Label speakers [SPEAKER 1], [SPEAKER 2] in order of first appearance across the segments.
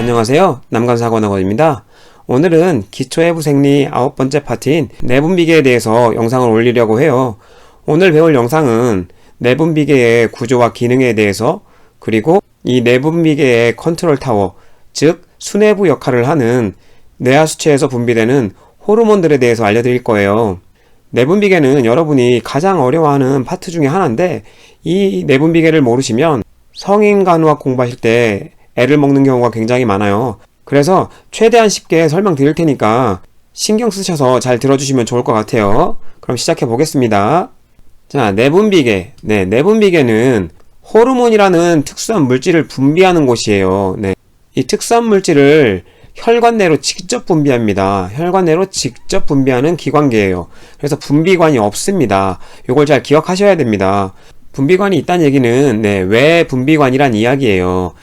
[SPEAKER 1] 안녕하세요. 남간사관학원입니다. 오늘은 기초 해부 생리 아홉 번째 파트인 내분비계에 대해서 영상을 올리려고 해요. 오늘 배울 영상은 내분비계의 구조와 기능에 대해서 그리고 이 내분비계의 컨트롤 타워, 즉 수뇌부 역할을 하는 뇌하수체에서 분비되는 호르몬들에 대해서 알려드릴 거예요. 내분비계는 여러분이 가장 어려워하는 파트 중에 하나인데 이 내분비계를 모르시면 성인 간호학 공부하실 때 애를 먹는 경우가 굉장히 많아요. 그래서 최대한 쉽게 설명드릴 테니까 신경 쓰셔서 잘 들어주시면 좋을 것 같아요. 그럼 시작해 보겠습니다. 자, 내분비계. 네, 내분비계는 호르몬이라는 특수한 물질을 분비하는 곳이에요. 네. 이 특수한 물질을 혈관 내로 직접 분비합니다. 혈관 내로 직접 분비하는 기관계예요. 그래서 분비관이 없습니다. 이걸 잘 기억하셔야 됩니다. 분비관이 있다는 얘기는 네, 왜 분비관이란 이야기예요.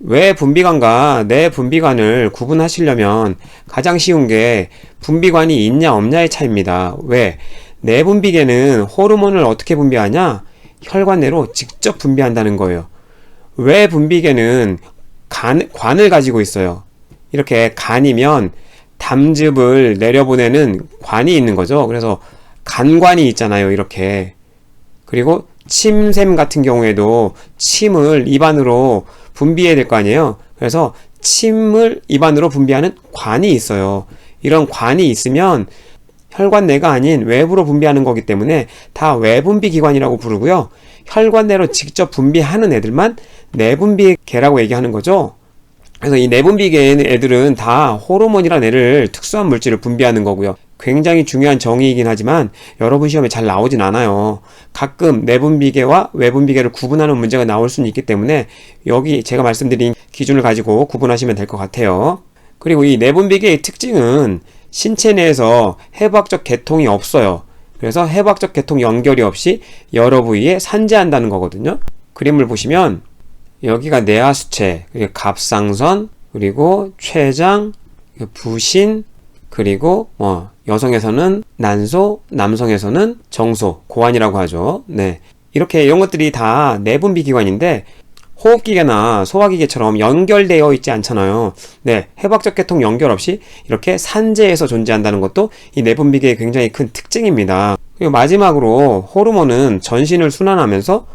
[SPEAKER 1] 왜 분비관과 내 분비관을 구분하시려면 가장 쉬운 게 분비관이 있냐 없냐의 차이입니다. 왜? 내 분비계는 호르몬을 어떻게 분비하냐? 혈관 내로 직접 분비한다는 거예요. 왜 분비계는 간, 관을 가지고 있어요. 이렇게 간이면 담즙을 내려보내는 관이 있는 거죠. 그래서 간관이 있잖아요. 이렇게. 그리고 침샘 같은 경우에도 침을 입안으로 분비해야 될 거 아니에요. 그래서 침을 입안으로 분비하는 관이 있어요. 이런 관이 있으면 혈관 내가 아닌 외부로 분비하는 거기 때문에 다 외분비 기관이라고 부르고요. 혈관 내로 직접 분비하는 애들만 내분비계라고 얘기하는 거죠. 그래서 이 내분비계 애들은 다 호르몬이라는 애를 특수한 물질을 분비하는 거고요. 굉장히 중요한 정의이긴 하지만 여러분 시험에 잘 나오진 않아요. 가끔 내분비계와 외분비계를 구분하는 문제가 나올 수는 있기 때문에 여기 제가 말씀드린 기준을 가지고 구분하시면 될 것 같아요. 그리고 이 내분비계의 특징은 신체 내에서 해부학적 계통이 없어요. 그래서 해부학적 계통 연결이 없이 여러 부위에 산재한다는 거거든요. 그림을 보시면 여기가 내하수체, 갑상선, 그리고 췌장, 부신, 그리고 뭐 여성에서는 난소, 남성에서는 정소, 고환이라고 하죠. 네. 이렇게 이런 것들이 다 내분비 기관인데 호흡기계나 소화기계처럼 연결되어 있지 않잖아요. 네, 해박적 계통 연결 없이 이렇게 산재에서 존재한다는 것도 이 내분비계의 굉장히 큰 특징입니다. 그리고 마지막으로 호르몬은 전신을 순환하면서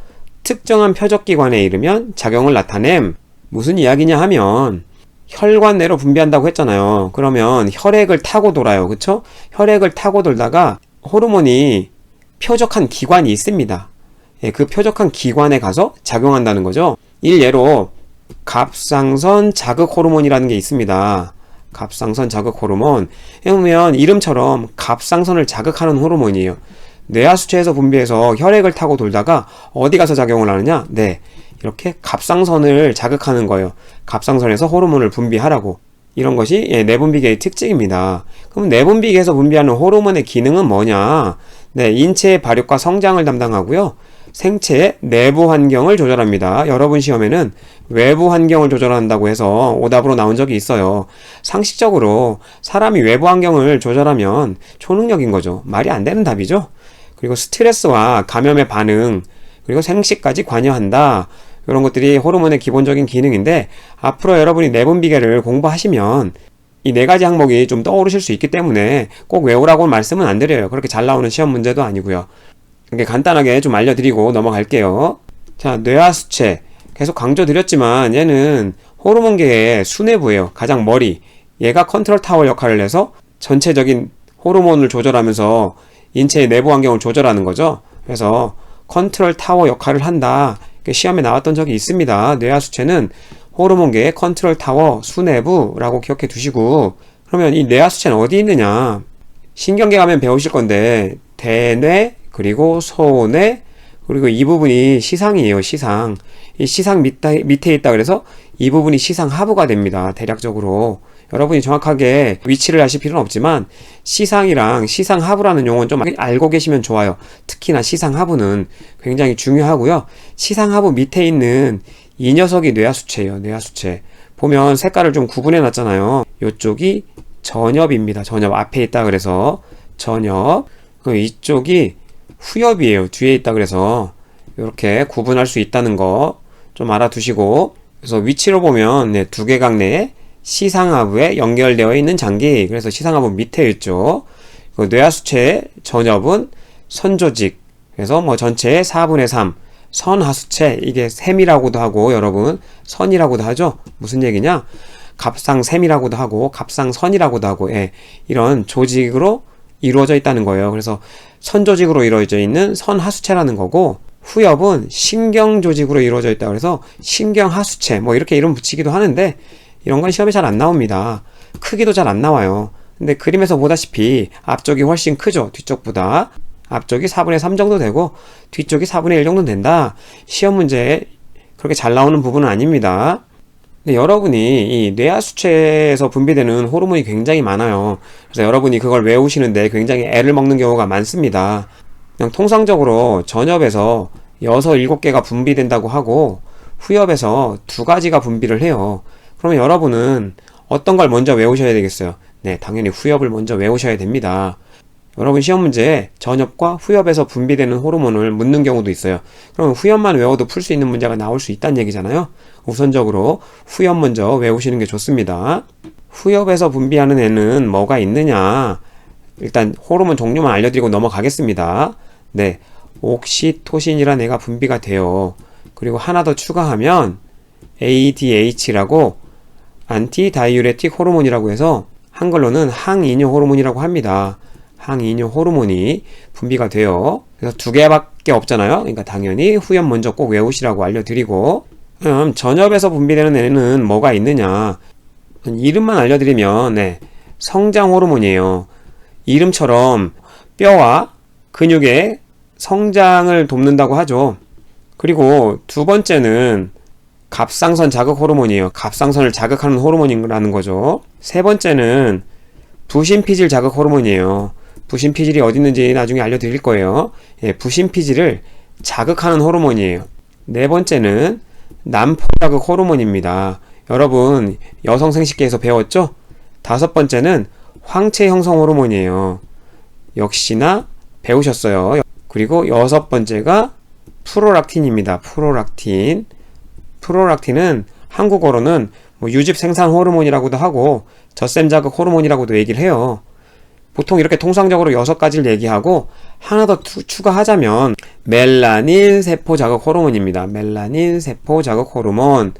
[SPEAKER 1] 특정한 표적기관에 이르면 작용을 나타냄. 무슨 이야기냐 하면 혈관 내로 분비한다고 했잖아요. 그러면 혈액을 타고 돌아요. 그쵸? 혈액을 타고 돌다가 호르몬이 표적한 기관이 있습니다. 예, 그 표적한 기관에 가서 작용한다는 거죠. 일예로 갑상선 자극 호르몬이라는 게 있습니다. 갑상선 자극 호르몬. 보면 이름처럼 갑상선을 자극하는 호르몬이에요. 뇌하수체에서 분비해서 혈액을 타고 돌다가 어디 가서 작용을 하느냐? 네. 이렇게 갑상선을 자극하는 거예요. 갑상선에서 호르몬을 분비하라고. 이런 것이 예, 내분비계의 특징입니다. 그럼 내분비계에서 분비하는 호르몬의 기능은 뭐냐? 네, 인체의 발육과 성장을 담당하고요. 생체의 내부 환경을 조절합니다. 여러분 시험에는 외부 환경을 조절한다고 해서 오답으로 나온 적이 있어요. 상식적으로 사람이 외부 환경을 조절하면 초능력인 거죠. 말이 안 되는 답이죠. 그리고 스트레스와 감염의 반응, 그리고 생식까지 관여한다. 이런 것들이 호르몬의 기본적인 기능인데 앞으로 여러분이 내분비계를 공부하시면 이 네 가지 항목이 좀 떠오르실 수 있기 때문에 꼭 외우라고 말씀은 안 드려요. 그렇게 잘 나오는 시험 문제도 아니고요. 이렇게 간단하게 좀 알려드리고 넘어갈게요. 자, 뇌하수체. 계속 강조드렸지만 얘는 호르몬계의 수뇌부예요. 가장 머리. 얘가 컨트롤 타워 역할을 해서 전체적인 호르몬을 조절하면서 인체의 내부 환경을 조절하는 거죠. 그래서 컨트롤 타워 역할을 한다. 시험에 나왔던 적이 있습니다. 뇌하수체는 호르몬계의 컨트롤 타워 수뇌부라고 기억해 두시고 그러면 이 뇌하수체는 어디 있느냐? 신경계 가면 배우실 건데 대뇌 그리고 소뇌 그리고 이 부분이 시상이에요. 시상. 이 시상 밑에, 밑에 있다 그래서 이 부분이 시상 하부가 됩니다. 대략적으로. 여러분이 정확하게 위치를 아실 필요는 없지만 시상이랑 시상 하부라는 용어는 좀 알고 계시면 좋아요. 특히나 시상 하부는 굉장히 중요하고요. 시상 하부 밑에 있는 이 녀석이 뇌하수체예요. 뇌하수체. 보면 색깔을 좀 구분해 놨잖아요. 이쪽이 전엽입니다. 전엽 앞에 있다 그래서 전엽. 이쪽이 후엽이에요. 뒤에 있다 그래서 이렇게 구분할 수 있다는 거 좀 알아두시고 그래서 위치로 보면 네, 두개각 내에 시상하부에 연결되어 있는 장기. 그래서 시상하부 밑에 있죠. 그 뇌하수체 전엽은 선조직. 그래서 뭐 전체의 4분의 3. 선하수체. 이게 셈이라고도 하고 여러분 선이라고도 하죠. 무슨 얘기냐? 갑상샘이라고도 하고 갑상선이라고도 하고 예, 이런 조직으로 이루어져 있다는 거예요. 그래서 선조직으로 이루어져 있는 선하수체라는 거고 후엽은 신경 조직으로 이루어져 있다 그래서 신경하수체 뭐 이렇게 이름 붙이기도 하는데 이런 건 시험에 잘 안 나옵니다. 크기도 잘 안 나와요. 근데 그림에서 보다시피 앞쪽이 훨씬 크죠. 뒤쪽보다. 앞쪽이 4분의 3 정도 되고 뒤쪽이 4분의 1 정도 된다. 시험 문제에 그렇게 잘 나오는 부분은 아닙니다. 근데 여러분이 이 뇌하수체에서 분비되는 호르몬이 굉장히 많아요. 그래서 여러분이 그걸 외우시는데 굉장히 애를 먹는 경우가 많습니다. 그냥 통상적으로 전엽에서 6, 7개가 분비된다고 하고 후엽에서 두 가지가 분비를 해요. 그러면 여러분은 어떤 걸 먼저 외우셔야 되겠어요? 네, 당연히 후엽을 먼저 외우셔야 됩니다. 여러분 시험 문제에 전엽과 후엽에서 분비되는 호르몬을 묻는 경우도 있어요. 그러면 후엽만 외워도 풀 수 있는 문제가 나올 수 있다는 얘기잖아요. 우선적으로 후엽 먼저 외우시는 게 좋습니다. 후엽에서 분비하는 애는 뭐가 있느냐? 일단 호르몬 종류만 알려드리고 넘어가겠습니다. 네, 옥시토신이라는 애가 분비가 돼요. 그리고 하나 더 추가하면 ADH라고 안티다이유레틱 호르몬이라고 해서 한글로는 항이뇨 호르몬이라고 합니다. 항이뇨 호르몬이 분비가 돼요. 그래서 두 개밖에 없잖아요. 그러니까 당연히 후엽 먼저 꼭 외우시라고 알려드리고 그럼 전엽에서 분비되는 애는 뭐가 있느냐 이름만 알려드리면 네, 성장 호르몬이에요. 이름처럼 뼈와 근육의 성장을 돕는다고 하죠. 그리고 두 번째는 갑상선 자극 호르몬이에요. 갑상선을 자극하는 호르몬이라는 거죠. 세 번째는 부신피질 자극 호르몬이에요. 부신피질이 어디 있는지 나중에 알려드릴 거예요. 예, 부신피질을 자극하는 호르몬이에요. 네 번째는 남포 자극 호르몬입니다. 여러분 여성 생식기에서 배웠죠? 다섯 번째는 황체 형성 호르몬이에요. 역시나 배우셨어요. 그리고 여섯 번째가 프로락틴입니다. 프로락틴. 프로락틴은 한국어로는 뭐 유집 생산 호르몬이라고도 하고 젖샘 자극 호르몬이라고도 얘기를 해요. 보통 이렇게 통상적으로 여섯 가지를 얘기하고 하나 더 투, 추가하자면 멜라닌 세포 자극 호르몬입니다. 멜라닌 세포 자극 호르몬.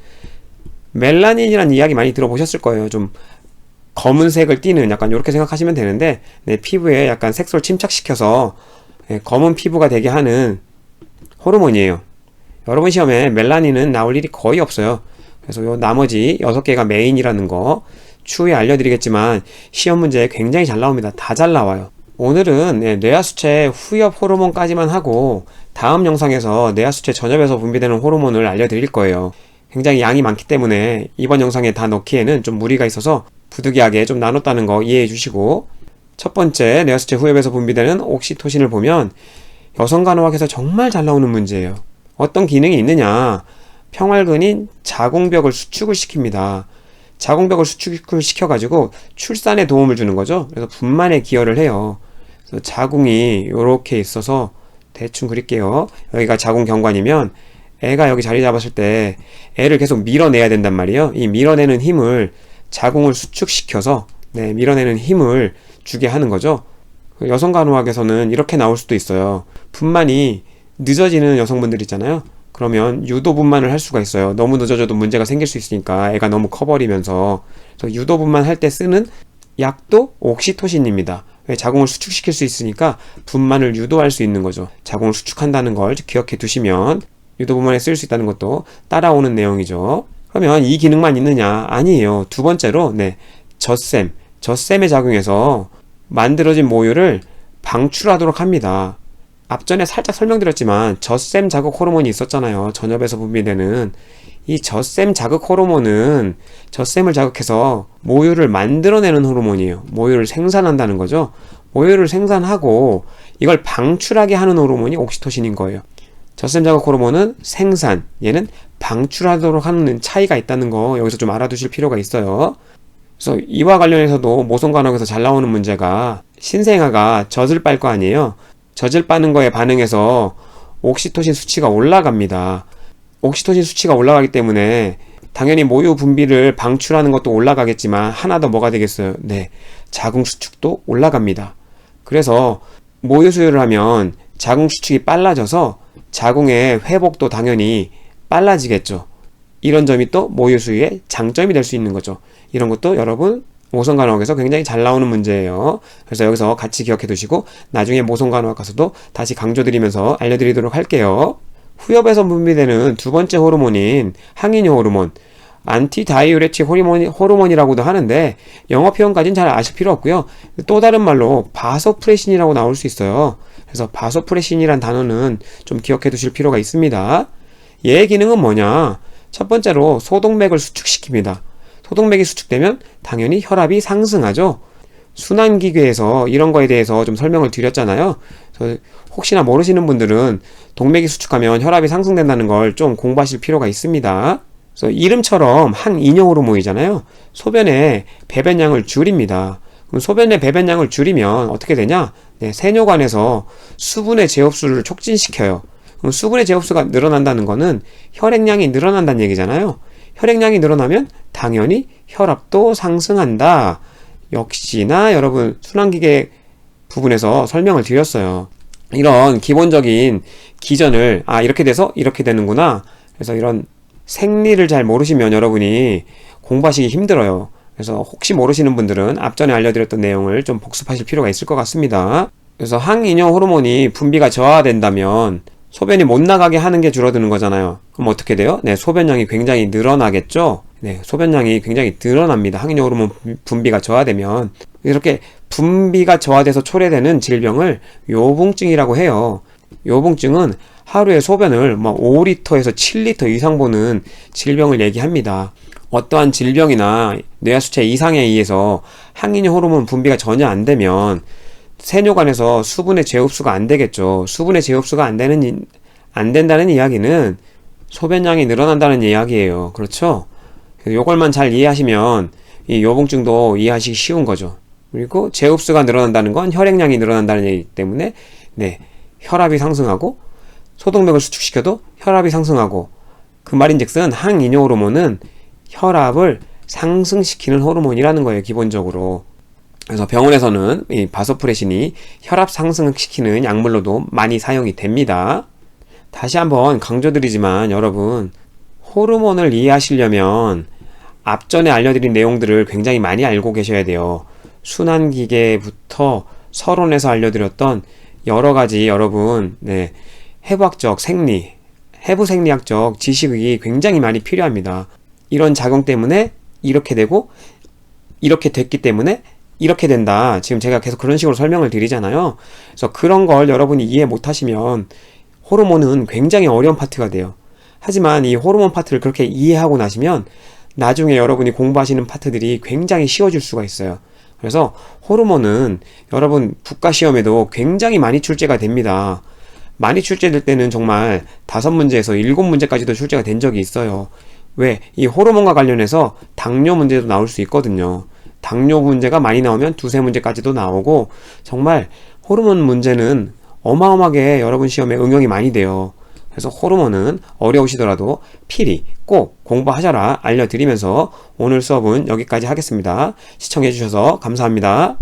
[SPEAKER 1] 멜라닌이라는 이야기 많이 들어보셨을 거예요. 좀 검은색을 띠는 약간 이렇게 생각하시면 되는데 네, 피부에 약간 색소를 침착시켜서 네, 검은 피부가 되게 하는 호르몬이에요. 여러분 시험에 멜라닌은 나올 일이 거의 없어요. 그래서 요 나머지 여섯 개가 메인이라는 거 추후에 알려드리겠지만 시험 문제에 굉장히 잘 나옵니다. 다 잘 나와요. 오늘은 네, 뇌하수체 후엽 호르몬까지만 하고 다음 영상에서 뇌하수체 전엽에서 분비되는 호르몬을 알려드릴 거예요. 굉장히 양이 많기 때문에 이번 영상에 다 넣기에는 좀 무리가 있어서 부득이하게 좀 나눴다는 거 이해해 주시고 첫 번째 뇌하수체 후엽에서 분비되는 옥시토신을 보면 여성 간호학에서 정말 잘 나오는 문제예요. 어떤 기능이 있느냐? 평활근인 자궁벽을 수축을 시킵니다. 자궁벽을 수축을 시켜가지고 출산에 도움을 주는 거죠. 그래서 분만에 기여를 해요. 그래서 자궁이 이렇게 있어서 대충 그릴게요. 여기가 자궁 경관이면 애가 여기 자리 잡았을 때 애를 계속 밀어내야 된단 말이에요. 이 밀어내는 힘을 자궁을 수축시켜서 네, 밀어내는 힘을 주게 하는 거죠. 여성 간호학에서는 이렇게 나올 수도 있어요. 분만이 늦어지는 여성분들 있잖아요. 그러면 유도분만을 할 수가 있어요. 너무 늦어져도 문제가 생길 수 있으니까 애가 너무 커버리면서 유도분만 할 때 쓰는 약도 옥시토신입니다. 왜 자궁을 수축시킬 수 있으니까 분만을 유도할 수 있는 거죠. 자궁을 수축한다는 걸 기억해 두시면 유도분만에 쓸수 있다는 것도 따라오는 내용이죠. 그러면 이 기능만 있느냐? 아니에요. 두 번째로 네 젖샘, 젖샘의 작용에서 만들어진 모유를 방출하도록 합니다. 앞전에 살짝 설명드렸지만 젖샘 자극 호르몬이 있었잖아요. 전엽에서 분비되는 이 젖샘 자극 호르몬은 젖샘을 자극해서 모유를 만들어내는 호르몬이에요. 모유를 생산한다는 거죠. 모유를 생산하고 이걸 방출하게 하는 호르몬이 옥시토신인 거예요. 젖샘 자극 호르몬은 생산, 얘는 방출하도록 하는 차이가 있다는 거 여기서 좀 알아두실 필요가 있어요. 그래서 이와 관련해서도 모성간혹에서 잘 나오는 문제가 신생아가 젖을 빨 거 아니에요. 젖을 빠는 거에 반응해서 옥시토신 수치가 올라갑니다. 옥시토신 수치가 올라가기 때문에 당연히 모유 분비를 방출하는 것도 올라가겠지만 하나 더 뭐가 되겠어요? 네. 자궁 수축도 올라갑니다. 그래서 모유 수유를 하면 자궁 수축이 빨라져서 자궁의 회복도 당연히 빨라지겠죠. 이런 점이 또 모유 수유의 장점이 될 수 있는 거죠. 이런 것도 여러분 모성 간호학에서 굉장히 잘 나오는 문제예요. 그래서 여기서 같이 기억해 두시고 나중에 모성 간호학 가서도 다시 강조드리면서 알려드리도록 할게요. 후엽에서 분비되는 두 번째 호르몬인 항인효 호르몬, 안티다이우레틱 호르몬, 호르몬이라고도 하는데 영어 표현까지는 잘 아실 필요 없고요. 또 다른 말로 바소프레신이라고 나올 수 있어요. 그래서 바소프레신이란 단어는 좀 기억해 두실 필요가 있습니다. 얘의 기능은 뭐냐? 첫 번째로 소동맥을 수축시킵니다. 소동맥이 수축되면 당연히 혈압이 상승하죠. 순환기계에서 이런 거에 대해서 좀 설명을 드렸잖아요. 혹시나 모르시는 분들은 동맥이 수축하면 혈압이 상승된다는 걸 좀 공부하실 필요가 있습니다. 그래서 이름처럼 항인형 호르몬이잖아요. 소변의 배변량을 줄입니다. 그럼 소변의 배변량을 줄이면 어떻게 되냐? 네, 세뇨관에서 수분의 제흡수를 촉진시켜요. 그럼 수분의 제흡수가 늘어난다는 거는 혈액량이 늘어난다는 얘기잖아요. 혈액량이 늘어나면 당연히 혈압도 상승한다. 역시나 여러분 순환기계 부분에서 설명을 드렸어요. 이런 기본적인 기전을 아 이렇게 돼서 이렇게 되는구나. 그래서 이런 생리를 잘 모르시면 여러분이 공부하시기 힘들어요. 그래서 혹시 모르시는 분들은 앞전에 알려드렸던 내용을 좀 복습하실 필요가 있을 것 같습니다. 그래서 항인형 호르몬이 분비가 저하된다면 소변이 못 나가게 하는 게 줄어드는 거잖아요. 그럼 어떻게 돼요? 네, 소변량이 굉장히 늘어나겠죠? 네, 소변량이 굉장히 늘어납니다. 항인형 호르몬 분비가 저하되면. 이렇게 분비가 저하돼서 초래되는 질병을 요붕증이라고 해요. 요붕증은 하루에 소변을 뭐 5리터에서 7리터 이상 보는 질병을 얘기합니다. 어떠한 질병이나 뇌하수체 이상에 의해서 항인형 호르몬 분비가 전혀 안 되면 세뇨관에서 수분의 제흡수가 안 되겠죠. 수분의 제흡수가 안 되는 안 된다는 이야기는 소변량이 늘어난다는 이야기예요. 그렇죠? 요걸만 잘 이해하시면 이 요붕증도 이해하시기 쉬운 거죠. 그리고 제흡수가 늘어난다는 건 혈액량이 늘어난다는 얘기 때문에 네 혈압이 상승하고 소동맥을 수축시켜도 혈압이 상승하고 그 말인즉슨 항인효 호르몬은 혈압을 상승시키는 호르몬이라는 거예요 기본적으로 그래서 병원에서는 이 바소프레신이 혈압 상승시키는 약물로도 많이 사용이 됩니다 다시 한번 강조드리지만 여러분 호르몬을 이해하시려면 앞전에 알려드린 내용들을 굉장히 많이 알고 계셔야 돼요 순환기계부터 서론에서 알려드렸던 여러 가지 여러분 네, 해부학적 생리, 해부 생리학적 지식이 굉장히 많이 필요합니다. 이런 작용 때문에 이렇게 되고 이렇게 됐기 때문에 이렇게 된다. 지금 제가 계속 그런 식으로 설명을 드리잖아요. 그래서 그런 걸 여러분이 이해 못 하시면 호르몬은 굉장히 어려운 파트가 돼요. 하지만 이 호르몬 파트를 그렇게 이해하고 나시면 나중에 여러분이 공부하시는 파트들이 굉장히 쉬워질 수가 있어요. 그래서 호르몬은 여러분 국가시험에도 굉장히 많이 출제가 됩니다. 많이 출제될 때는 정말 다섯 문제에서 일곱 문제까지도 출제가 된 적이 있어요. 왜? 이 호르몬과 관련해서 당뇨 문제도 나올 수 있거든요. 당뇨 문제가 많이 나오면 두세 문제까지도 나오고 정말 호르몬 문제는 어마어마하게 여러분 시험에 응용이 많이 돼요. 그래서 호르몬은 어려우시더라도 필히 꼭 공부하셔라 알려드리면서 오늘 수업은 여기까지 하겠습니다. 시청해주셔서 감사합니다.